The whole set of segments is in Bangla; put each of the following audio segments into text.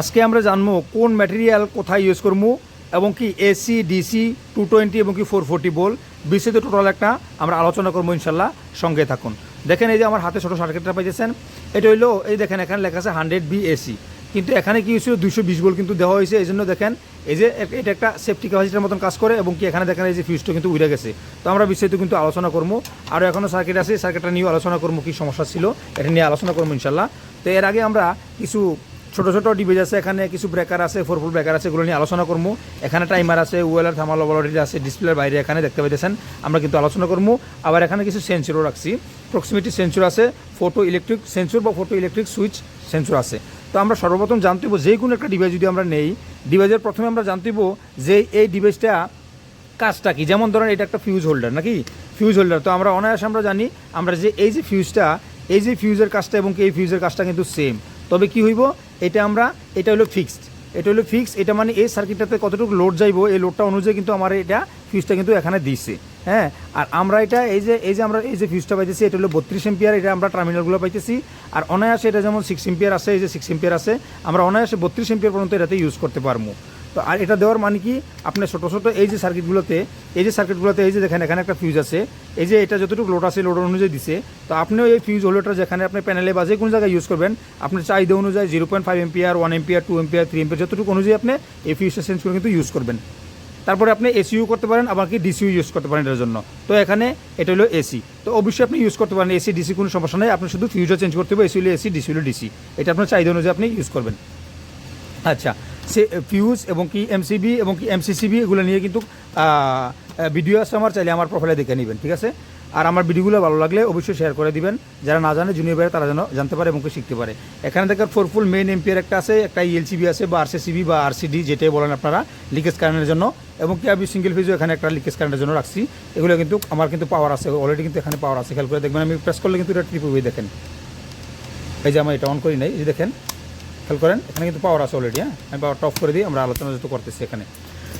আজকে আমরা জানব কোন ম্যাটেরিয়াল কোথায় ইউজ করব এবং কি এসি ডিসি টু টোয়েন্টি এবং কি ফোর ফোর্টি বোল। বিসিতে টোটাল একটা আমরা আলোচনা করব ইনশাল্লাহ। সঙ্গে থাকুন। দেখেন এই যে আমার হাতে ছোটো সার্কিটটা পাইতেছেন, এটা হইল, এই দেখেন এখানে লেখা আছে হান্ড্রেড বি এসি কিন্তু এখানে কি হয়েছিল দুশো বিশ বোল কিন্তু দেওয়া হয়েছে এই জন্য দেখেন, এই যে এটা একটা সেফটি ক্যাপাসিটির মতন কাজ করে এবং কি এখানে দেখেন এই যে ফিউজটা কিন্তু উড়ে গেছে। তো আমরা বিস্তারিত কিন্তু আলোচনা করব। আরও এখনও সার্কিট আছে সার্কিটটা নিয়েও আলোচনা করব কী সমস্যা ছিল, এটা নিয়ে আলোচনা করব ইনশাল্লাহ। তো এর আগে আমরা কিছু ছোটো ছোটো ডিভাইস আছে, এখানে কিছু ব্রেকার আছে ফোর ফুল ব্রেকার আছে, এগুলো নিয়ে আলোচনা করব এখানে টাইমার আছে ওয়েলার থামাল ওভারটি আছে ডিসপ্লের বাইরে এখানে দেখতে পাইতেছেন। আমরা কিন্তু আলোচনা করব আবার এখানে কিছু সেন্সরও রাখছি। প্রক্সিমিটি সেন্সর আছে ফটো ইলেকট্রিক সেন্সর বা ফটো ইলেকট্রিক সুইচ সেন্সর আছে। তো আমরা সর্বপ্রথম জানতে যে কোনো একটা ডিভাইস যদি আমরা নেই ডিভাইসের প্রথমে আমরা জানতে যে এই ডিভাইসটা কাজটা কি? যেমন ধরেন এটা একটা ফিউজ হোল্ডার নাকি? ফিউজ হোল্ডার তো আমরা অনায়াসে আমরা জানি, আমরা যে এই যে ফিউজটা এই যে ফিউজের কাজটা এবং এই ফিউজের কাজটা কিন্তু সেম তবে কি হইব? এটা আমরা, এটা হলো ফিক্সড এটা হলো ফিক্স এটা মানে এই সার্কিটটাতে কতটুকু লোড যাইব, এই লোডটা অনুযায়ী কিন্তু আমার এটা ফিউজটা কিন্তু এখানে দিছে। হ্যাঁ? আর আমরা এটা, এই যে এই যে আমরা, এই যে ফিউজটা পাইতেছি, এটা হলো বত্রিশ এম্পিয়ার এটা আমরা টার্মিনালগুলো পাইতেছি। আর অনায়াসে এটা যেমন সিক্স এম্পিয়ার আছে, এই যে সিক্স এম্পিয়ার আছে, আমরা অনায়াসে বত্রিশ এম্পিয়ার পর্যন্ত এটাতে ইউজ করতে পারব। তো আর এটা দেওয়ার মানে কি? আপনার ছোটো ছোটো এই যে সার্কিটগুলোতে এই যে সার্কিটগুলোতে এই যে দেখেন, এখানে একটা ফিউজ আছে। এই যে এটা যতটুকু লোড আছে লোড অনুযায়ী দিছে। তো আপনিও এই ফিউজ হোল্ডারটা যেখানে আপনি প্যানেলে বা যে কোনো জায়গায় ইউজ করবেন, আপনার চাহিদা অনুযায়ী zero point five ampere one ampere two ampere three ampere যতটুকু অনুযায়ী আপনি এই ফিউজটা চেঞ্জ করে কিন্তু ইউজ করবেন। তারপরে আপনি এসিও করতে পারেন, আবার কি ডিসিও ইউজ করতে পারেন এটার জন্য। তো এখানে এটা হলো এসি তো অবশ্যই আপনি ইউজ করতে পারেন। এসি ডিসি কোনো সমস্যা নেই। আপনি শুধু ফিউজটা চেঞ্জ করতে হবে। এসি হলো এসি ডিসি হলো ডিসি এটা আপনার চাহিদা অনুযায়ী আপনি ইউজ করবেন। আচ্ছা। সে ফিউজ এবং কি এমসিবি এবং কি এমসিসিবি, এগুলো নিয়ে কিন্তু ভিডিও আছে আমার, চাইলে আমার প্রোফাইলে দেখে নেবেন, ঠিক আছে? আর আমার ভিডিওগুলো ভালো লাগলে অবশ্যই শেয়ার করে দিবেন। যারা না জানে জুনিয়র ভাইরা তারা যেন জানতে পারে এবং শিখতে পারে। এখানে দেখেন ফোর ফুল মেইন এমপিয়ার একটা আছে, একটা ইএলসিবি আছে, বা আরসিসিবি বা আরসিডি যেটাই বলেন আপনারা লিকেজ কারেন্টের জন্য। এবং কি আমি সিঙ্গেল ফিজও এখানে একটা লিকেজ কারেন্টের জন্য রাখছি। এগুলো কিন্তু, আমার কিন্তু পাওয়ার আছে অলরেডি কিন্তু এখানে পাওয়ার আছে। খেয়াল করে দেখবেন, আমি প্রেস করলে কিন্তু এটা ট্রিপ দেখেন। এই যে আমার এটা অন করি নাই, এই যে দেখেন। খেয়াল করেন, এখানে কিন্তু পাওয়ার আছে অলরেডি হ্যাঁ? আমি পাওয়ারটা অফ করে দিই আমরা আলোচনা যত করতেছি এখানে।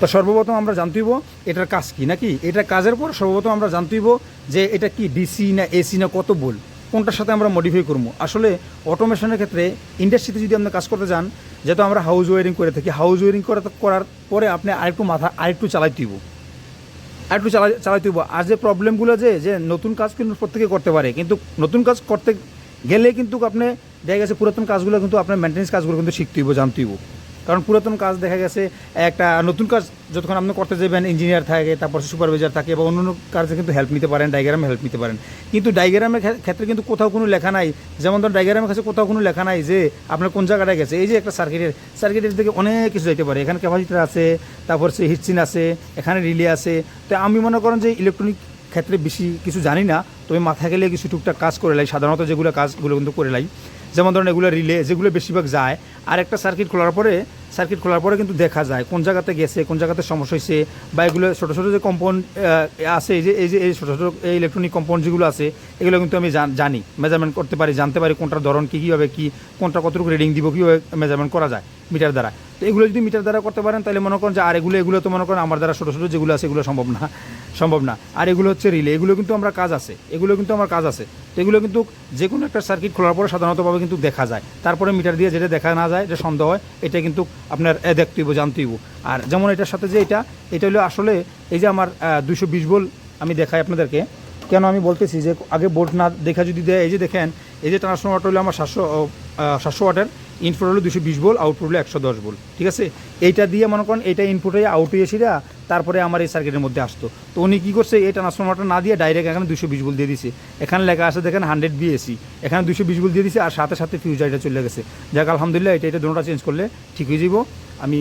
তো সর্বপ্রথম আমরা জানতেইব এটার কাজ কি, নাকি? এটার কাজের পর সর্বপ্রথম আমরা জানতেইব যে এটা কি ডিসি না এসি না কত বল কোনটার সাথে আমরা মডিফাই করব। আসলে অটোমেশনের ক্ষেত্রে ইন্ডাস্ট্রিতে যদি আপনি কাজ করতে যান, যেহেতু আমরা হাউস ওয়ারিং করে থাকি হাউস ওয়ারিং করার পরে আপনি আরেকটু মাথা, আরেকটু চালাইতে হইব। আরেকটু চালাই, চালাইতে হইব। আর যে প্রবলেমগুলো যে যে নতুন কাজ কিন্তু প্রত্যেকে করতে পারে, কিন্তু নতুন কাজ করতে গেলে কিন্তু আপনি দেখা গেছে পুরাতন কাজগুলো কিন্তু আপনার মেনটেন্স কাজগুলো কিন্তু শিখতে হইব, জানতে হইব। কারণ পুরাতন কাজ দেখা গেছে একটা নতুন কাজ যতক্ষণ আপনি করতে যাবেন ইঞ্জিনিয়ার থাকে, তারপর সুপারভাইজার থাকে বা অন্য কাজে কিন্তু হেল্প নিতে পারেন ডাইগ্রামে হেল্প নিতে পারেন। কিন্তু ডাইগ্রামের ক্ষে- ক্ষেত্রে কিন্তু কোথাও কোনো লেখা নাই। যেমন ধরুন ডাইগ্রামের কাছে কোথাও কোনো লেখা নাই যে আপনার কোন জায়গাটায় গেছে। এই যে একটা সার্কিটের সার্কিটের দিকে অনেক কিছু যাইতে পারে। এখানে ক্যাপাসিটার আছে, তারপর সে হিটচিন আছে, এখানে রিলে আছে। তো আমি মনে করেন যে ইলেকট্রনিক ক্ষেত্রে বেশি কিছু জানি না। তবে মাথায় গেলে কিছু টুকটাক কাজ করে লাই, সাধারণত যেগুলো কাজগুলো কিন্তু করে লাই। যেমন ধরেন এগুলো রিলে যেগুলো বেশিরভাগ যায়, আর একটা সার্কিট খোলার পরে সার্কিট খোলার পরে কিন্তু দেখা যায় কোন জায়গাতে গেছে, কোন জায়গাতে সমস্যা হয়েছে, বা এগুলো ছোটো ছোটো যে কম্পাউন্ড আছে, এই যে এই যে, এই ছোটো ছোটো এই ইলেকট্রনিক কম্পাউন্ড যেগুলো আছে, এগুলো কিন্তু আমি জান- জানি মেজারমেন্ট করতে পারি, জানতে পারি কোনটার ধরন কী, কীভাবে কী, কোনটা কতটুকু রিডিং দিব, কীভাবে মেজারমেন্ট করা যায়। মিটার দ্বারা। তো এগুলো যদি মিটার দ্বারা করতে পারেন, তাহলে মনে করেন যে আর এগুলো এগুলো তো মনে করেন আমার দ্বারা ছোটো ছোটো যেগুলো আছে এগুলো সম্ভব না সম্ভব না। আর এগুলো হচ্ছে রিলে এগুলো কিন্তু আমরা কাজ আছে, এগুলো কিন্তু আমার কাজ আছে। তো এগুলো কিন্তু যে কোনো একটা সার্কিট খোলার পরে সাধারণতভাবে কিন্তু দেখা যায়। তারপরে মিটার দিয়ে যেটা দেখা না যায় এটা সন্দেহ হয়, এটা কিন্তু আপনার, এ, দেখতে হইব, জানতে হইব। আর যেমন এটার সাথে যে এটা এটা হলো আসলে এই যে আমার দুশো বিশ বল আমি দেখাই আপনাদেরকে। কেন আমি বলতেছি যে আগে বোর্ড না দেখা যদি দেয়, এই যে দেখেন, এই যে ট্রান্সফর্মারটা হলো আমার সাতশো সাতশো ওয়াটের ইনপুট হলো দুশো বিশ বল আউটপুট হলো একশো দশ বল, ঠিক আছে? এইটা দিয়ে মনে করেন এটা ইনপুট হয়ে আউট হয়ে এসে তারপরে আমার এই সার্কিটের মধ্যে আসতো। তো উনি কী করছে, এই ট্রান্সফর্মারটা না দিয়ে ডাইরেক্ট এখানে দুশো বিশ বল দিয়ে দিছে। এখানে লেখা আছে, দেখেন হান্ড্রেড বিএসি এখানে দুশো বিশ বল দিয়ে দিছে, আর সাথে সাথে ফিউজ চলে গেছে। যাক, আলহামদুলিল্লাহ, এটা এটা দুটোটা চেঞ্জ করলে ঠিক হয়ে যাব আমি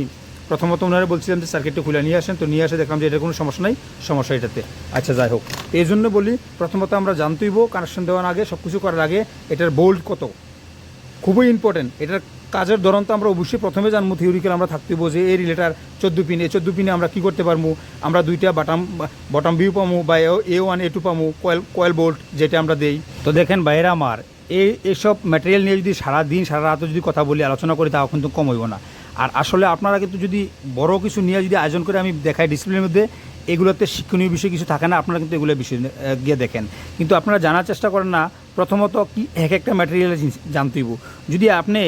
প্রথমত ওনারা বলছিলাম যে সার্কিটটা খুলে নিয়ে আসেন, তো নিয়ে আসে দেখলাম যে এটা কোনো সমস্যা নাই, সমস্যা এটাতে। আচ্ছা যাই হোক। এই জন্য বলি, প্রথমত আমরা জানতেইব কানেকশন দেওয়ার আগে সব কিছু করার আগে, এটার বোল্ট কত? খুবই ইম্পর্টেন্ট এটার কাজের ধরন তো আমরা অবশ্যই প্রথমে জানব থিওরিক্যাল আমরা থাকতে যে এই রিলেটার চোদ্দ পিন এই চোদ্দ পিনে আমরা কী করতে পারব? আমরা দুইটা বাটাম বটম ভিউ পামু বা এ ওয়ান এ টু পামু কয়েল কয়েল বোল্ট যেটা আমরা দেই। তো দেখেন বাইরে আমার, এই এইসব ম্যাটেরিয়াল নিয়ে যদি সারা দিন সারা রাত যদি কথা বলি, আলোচনা করি, তাও কিন্তু কম হইব না। আর আসলে আপনারা কিন্তু যদি বড় কিছু নিয়ে যদি আয়োজন করে আমি দেখাই ডিসপ্লের মধ্যে, এগুলোতে শিক্ষণীয় বিষয় কিছু থাকে না, আপনারা কিন্তু এগুলো বিষয় গিয়ে দেখেন। কিন্তু আপনারা জানার চেষ্টা করেন না প্রথমত কি এক একটা ম্যাটেরিয়াল জানতেইব যদি আপনি,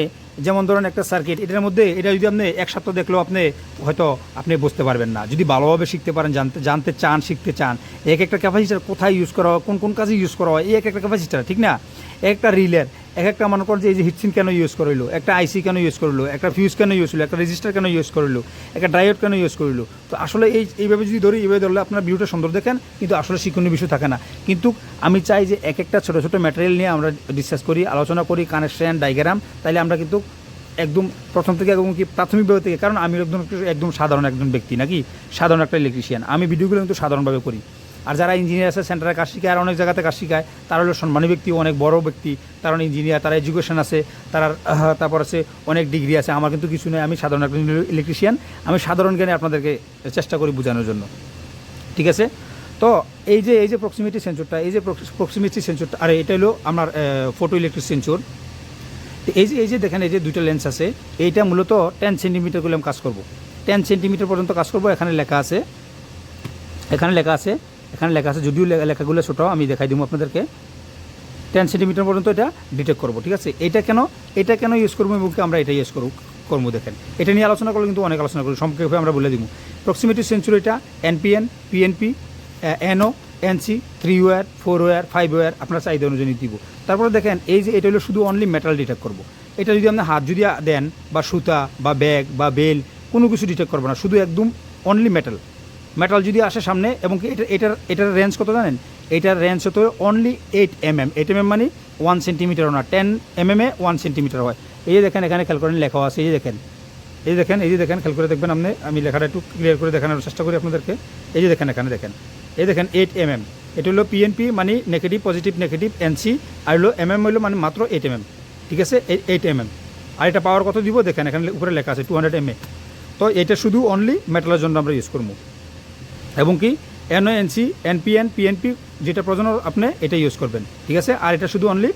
যেমন ধরেন একটা সার্কিট এটার মধ্যে, এটা যদি আপনি এক সপ্তাহ দেখলেও আপনি হয়তো আপনি বুঝতে পারবেন না। যদি ভালোভাবে শিখতে পারেন, জানতে জানতে চান, শিখতে চান, এক একটা ক্যাপাসিটার কোথায় ইউজ করা হয়, কোন কোন কাজে ইউজ করা হয়, এই এক একটা ক্যাপাসিটার ঠিক না? এক একটা রিলের এক একটা মনে করেন যে এই যে হিটসিন কেন ইউজ করিল? একটা আইসি কেন ইউজ করিল? একটা ফিউজ কেন ইউজ করল? একটা রেজিস্টার কেন ইউজ করিল? একটা ডায়োড কেন ইউজ করিল? তো আসলে এই, এইভাবে যদি ধরি, এইভাবে ধরলে আপনার ভিউটা সুন্দর দেখেন, কিন্তু আসলে শিক্ষণীয় বিষয় থাকে না। কিন্তু আমি চাই যে এক একটা ছোটো ছোটো ম্যাটেরিয়াল নিয়ে আমরা ডিসকাস করি, আলোচনা করি কানেকশন ডায়াগ্রাম তাইলে আমরা কিন্তু একদম প্রথম থেকে একদম কি প্রাথমিকভাবে থেকে, কারণ আমি একদম একদম সাধারণ একজন ব্যক্তি, নাকি? সাধারণ একটা ইলেকট্রিশিয়ান আমি ভিডিওগুলো কিন্তু সাধারণভাবে করি। আর যারা ইঞ্জিনিয়ার আছে সেন্টারে কাজ শিখায়, আর অনেক জায়গাতে কাজ শিখায়, তারা হলো সম্মানী ব্যক্তি অনেক বড় ব্যক্তি। তারা ইঞ্জিনিয়ার তারা এডুকেশন আছে, তারা তারপর আছে, অনেক ডিগ্রি আছে। আমার কিন্তু কিছু নেই, আমি সাধারণ একজন ইলেকট্রিশিয়ান আমি সাধারণ জ্ঞানে আপনাদেরকে চেষ্টা করি বোঝানোর জন্য। ঠিক আছে? তো এই যে এই যে প্রক্সিমিটি সেন্সরটা এই যে প্রক্সিমিটি সেন্সরটা আর এটা হলো আমার ফটো ইলেকট্রিক সেন্সর এই যে এই যে দেখেন, এই যে দুইটা লেন্স আছে, এইটা মূলত টেন সেন্টিমিটার করে আমি কাজ করব। টেন সেন্টিমিটার পর্যন্ত কাজ করব, এখানে লেখা আছে, এখানে লেখা আছে এখানে লেখা আছে, যদিও লেখাগুলো ছোটো, আমি দেখাই দিব আপনাদেরকে। টেন সেন্টিমিটার পর্যন্ত এটা ডিটেক্ট করব, ঠিক আছে? এটা কেন এটা কেন ইউজ করব এবং আমরা এটা ইউজ করব, করব দেখেন। এটা নিয়ে আলোচনা করলে কিন্তু অনেক আলোচনা করব, সম্পর্কে আমরা বলে দিব। প্রক্সিমিটি সেঞ্চুরি এটা NPN PNP NO NC three wire four wire five wire আপনার চাহিদা অনুযায়ী দিব। তারপরে দেখেন, এই যে এটা হলো শুধু অনলি মেটাল ডিটেক্ট করব। এটা যদি আপনি হাত যদি দেন, বা সুতা, বা ব্যাগ বা বেল, কোনো কিছু ডিটেক্ট করব না, শুধু একদম অনলি মেটাল মেটাল যদি আসে সামনে, এবং কি এটা, এটার এটার রেঞ্জ কত জানেন? এটার রেঞ্জ হতো only eight M M eight M M মানে ওয়ান সেন্টিমিটার না টেন এম এম এ ওয়ান সেন্টিমিটার হয়। এই যে দেখেন, এখানে খেয়াল করেন, লেখা আছে, এই যে দেখেন। এই দেখেন, এই যে দেখেন, খেয়াল করে দেখবেন আপনি, আমি লেখাটা একটু ক্লিয়ার করে দেখানোর চেষ্টা করি আপনাদেরকে। এই যে দেখেন, এখানে দেখেন। এই দেখেন এইট এম এম এটা হলো পিএনপি মানে নেগেটিভ পজিটিভ নেগেটিভ এনসি আর হলো এম এম হলো মানে মাত্র এইট এম এম ঠিক আছে? এইট এম এম আর এটা পাওয়ার কত দিব? দেখেন, এখানে উপরে লেখা আছে টু হান্ড্রেড এম এ। তো এটা শুধু অনলি মেটালের জন্য আমরা ইউজ করব। এবং কি এনও এনসি এনপিএন পিএনপি যেটা প্রয়োজন আপনি এটা ইউজ করবেন। ঠিক আছে? আর এটা শুধু অনলি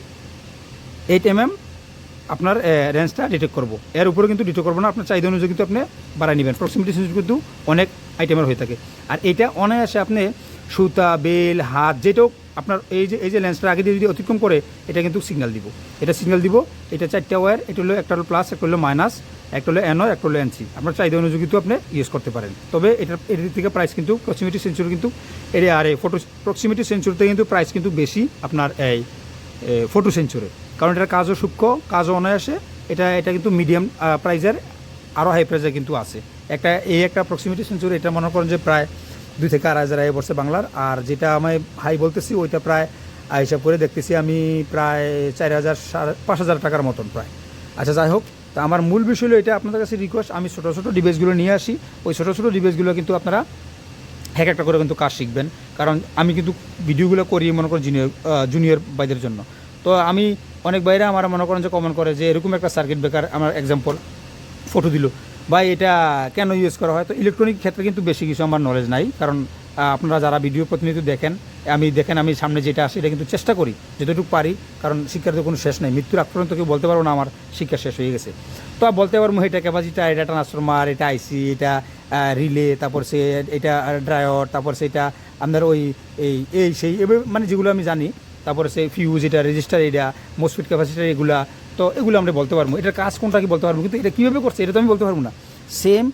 এইট এম এম আপনার রেঞ্জটা ডিটেক্ট করব। এর উপরে কিন্তু ডিটেক্ট করব না, আপনার চাহিদা অনুযায়ী কিন্তু আপনি বাড়াই নেবেন। প্রক্সিমিটি সেন্সর কিন্তু অনেক আইটেমের হয়ে থাকে। আর এটা অনায়াসে আপনি সুতা, বেল, হাত যেটাও আপনার এই যে এই যে লেন্সটা আগে দিয়ে যদি অতিক্রম করে, এটা কিন্তু সিগন্যাল দিব। এটা সিগন্যাল দিব, এটা চারটা ওয়ার এটা হলো, একটা হলো প্লাস একটা হলো মাইনাস একটা হলো এনও একটা হলো এনসি। আপনার চাহিদা অনুযায়ী কিন্তু আপনি ইউজ করতে পারেন। তবে এটার দিক থেকে প্রাইস কিন্তু প্রক্সিমিটি সেন্সর কিন্তু এর আর এই ফটো প্রক্সিমিটি সেন্সরতে কিন্তু প্রাইস কিন্তু বেশি আপনার এই ফটো সেঞ্চুরি কারণ এটার কাজও সূক্ষ্ম, কাজও অনায়াসে। এটা এটা কিন্তু মিডিয়াম প্রাইজের আরও হাই প্রাইজের কিন্তু আছে। একটা, এই একটা প্রক্সিমিটি সেঞ্চুরি এটা মনে করেন যে প্রায় দুই থেকে আড়াই হাজার আয় পড়ছে বাংলার। আর যেটা আমি হাই বলতেছি, ওইটা প্রায় হিসাব করে দেখতেছি আমি প্রায় চার হাজার সাড়ে, পাঁচ হাজার টাকার মতন প্রায়। আচ্ছা যাই হোক তা আমার মূল বিষয় হলো এটা আপনাদের কাছে রিকোয়েস্ট আমি ছোটো ছোটো ডিভাইসগুলো নিয়ে আসি। ওই ছোটো ছোটো ডিভাইসগুলো কিন্তু আপনারা এক একটা করে কিন্তু কাজ শিখবেন। কারণ আমি কিন্তু ভিডিওগুলো করি মনে করেন জুনিয়র জুনিয়র বাইদের জন্য। তো আমি অনেক বাইরে আমার মনে করেন যে কমন করে যে এরকম একটা সার্কিট ব্রেকার আমার এক্সাম্পল ফটো দিল। বা এটা কেন ইউজ করা হয়? তো ইলেকট্রনিক ক্ষেত্রে কিন্তু বেশি কিছু আমার নলেজ নাই। কারণ আপনারা যারা ভিডিও প্রতিনিয়ত দেখেন, আমি দেখেন, আমি সামনে যেটা আসে এটা কিন্তু চেষ্টা করি, যতটুকু পারি। কারণ শিক্ষার তো কোনো শেষ নেই। মৃত্যুর আগ পর্যন্ত কেউ বলতে পারব না আমার শিক্ষা শেষ হয়ে গেছে। তো বলতে পারব এটা ক্যাপাসিটা এটা ট্রান্সফরমার এটা আইসি এটা রিলে তারপর সে, এটা ড্রায়ার তারপর সেটা আপনার ওই, এই এই, সেই মানে যেগুলো আমি জানি, তারপরে সে ফিউজ এটা রেজিস্টার এটা মোসফিট ক্যাপাসিটার এগুলা তো এগুলো আমরা বলতে পারব। এটার কাজ কোনটা কি বলতে পারব? কিন্তু এটা কীভাবে করছে, এটা তো আমি বলতে পারব না। সেম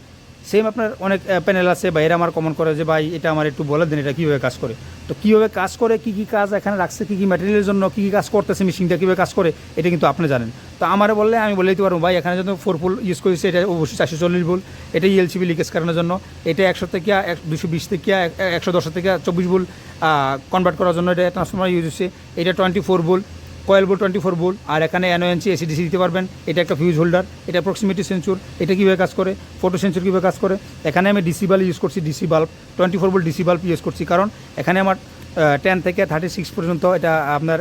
সেম আপনার অনেক প্যানেল আছে বা এরা আমার কমন করে যে, ভাই, এটা আমার একটু বলে দেন, এটা কীভাবে কাজ করে? তো কীভাবে কাজ করে, কী কী কাজ এখানে রাখছে, কী কী ম্যাটেরিয়ালের জন্য, কী কী কাজ করতেছে মেশিনটা কীভাবে কাজ করে, এটা কিন্তু আপনি জানেন। তো আমার বললে, আমি বলে দিতে পারব, ভাই, এখানে যখন ফোর ফুল ইউজ করেছে, এটা অবশ্যই চারশো চল্লিশ ভুল। এটা ইএলসিবি লিকেজ কারণের জন্য, এটা একশো থেকে এক, দুশো বিশ থেকে একশো দশ থেকে চব্বিশ ভুল কনভার্ট করার জন্য এটা ট্রান্সফর্মার ইউজ হচ্ছে এটা টোয়েন্টি ফোর ভুল। কয়েল বোল টোয়েন্টি ফোর বোল আর এখানে এনওএনসি এসিডিসি দিতে পারবেন। এটা একটা ফিউজ হোল্ডার এটা প্রক্সিমিটি সেন্সুর এটা কীভাবে কাজ করে ফটো সেন্সুর কীভাবে কাজ করে। এখানে আমি ডিসি বাল্ব ইউজ করছি ডিসি বাল্ব টোয়েন্টি ফোর বোল ডিসি বাল্ব ইউজ করছি। কারণ এখানে আমার টেন থেকে থার্টি সিক্স পর্যন্ত এটা আপনার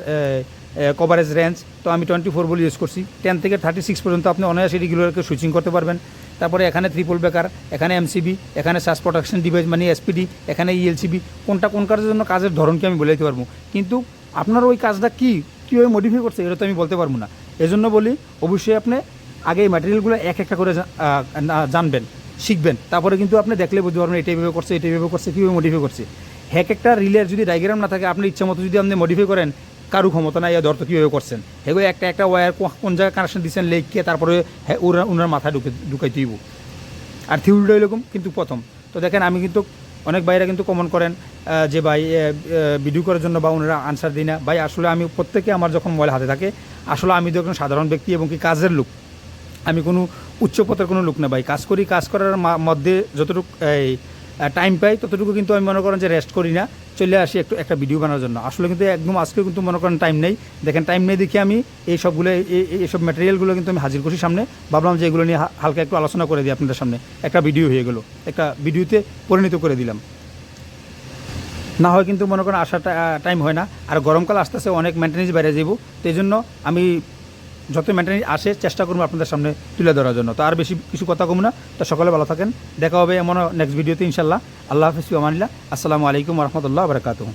কভারেজ রেঞ্জ তো আমি টোয়েন্টি ফোর বল ইউজ করছি। টেন থেকে থার্টি সিক্স পর্যন্ত আপনি অনায়াসে রেগুলারকে সুইচিং করতে পারবেন। তারপরে এখানে ত্রিপল বেকার এখানে এমসিবি এখানে সাস প্রোটেকশন ডিভাইস মানে এসপিডি এখানে E ইএলসিবি কোনটা কোন কাজের জন্য কাজের ধরনকে আমি বলে দিতে পারব। কিন্তু আপনার ওই কাজটা কী? কীভাবে মডিফাই করছে, এটা তো আমি বলতে পারব না। এজন্য বলি, অবশ্যই আপনি আগে এই ম্যাটেরিয়ালগুলো এক একটা করে জানবেন, শিখবেন। তারপরে কিন্তু আপনি দেখলে বুঝতে পারবেন, এটা এইভাবে করছে, এটা এইভাবে করছে, কীভাবে মডিফাই করছে। হ্যাক একটা রিলের যদি ডায়াগ্রাম না থাকে, আপনি ইচ্ছা মতো যদি আপনি মডিফাই করেন, কারু ক্ষমতা নাই ধরতো কীভাবে করছেন? এগুলো একটা একটা ওয়ার কোন জায়গায় কানেকশন দিচ্ছেন লেখকে তারপরে হ্যাঁ ওরা ওনার মাথায় ঢুকে ঢুকাই দিব আর থিওরিটা এরকম, কিন্তু প্রথম। তো দেখেন, আমি কিন্তু অনেক ভাইরা কিন্তু কমন করেন যে ভাই ভিডিও করার জন্য বা ওনারা আনসার দিই না। ভাই, আসলে আমি প্রত্যেকে আমার যখন মোবাইল হাতে থাকে, আসলে আমি তো একজন সাধারণ ব্যক্তি এবং কি কাজের লোক। আমি কোনো উচ্চপথের কোনো লোক না ভাই। কাজ করি, কাজ করার মধ্যে যতটুকু, এই টাইম পাই, ততটুকু কিন্তু আমি মনে করেন যে রেস্ট করি না। চলে আসি একটু একটা ভিডিও বানানোর জন্য। আসলে কিন্তু একদম আজকে কিন্তু মনে করেন টাইম নেই। দেখেন টাইম নেই দেখে আমি এই সবগুলো, এই- এই- এইসব ম্যাটেরিয়ালগুলো কিন্তু আমি হাজির করছি সামনে। ভাবলাম যে এগুলো নিয়ে হালকা একটু আলোচনা করে দিই আপনাদের সামনে। একটা ভিডিও হয়ে গেলো। একটা ভিডিওতে পরিণত করে দিলাম। না হয় কিন্তু মনে করেন আসার টাইম হয় না। আর গরমকাল আস্তে আস্তে অনেক মেনটেন্যান্স বেড়ে যাব তো এই জন্য আমি যত ম্যাটারি আসে, চেষ্টা করব আপনাদের সামনে তুলে ধরার জন্য। তো আর বেশি কিছু কথা কম না। তো সকলে ভালো থাকেন। দেখা হবে এমন নেক্সট ভিডিওতে ইনশাল্লাহ আল্লাহ হাফিজ আমানিল্লাহ। আসসালামু আলাইকুম রহমতুল্লাহ বারকাতুহ।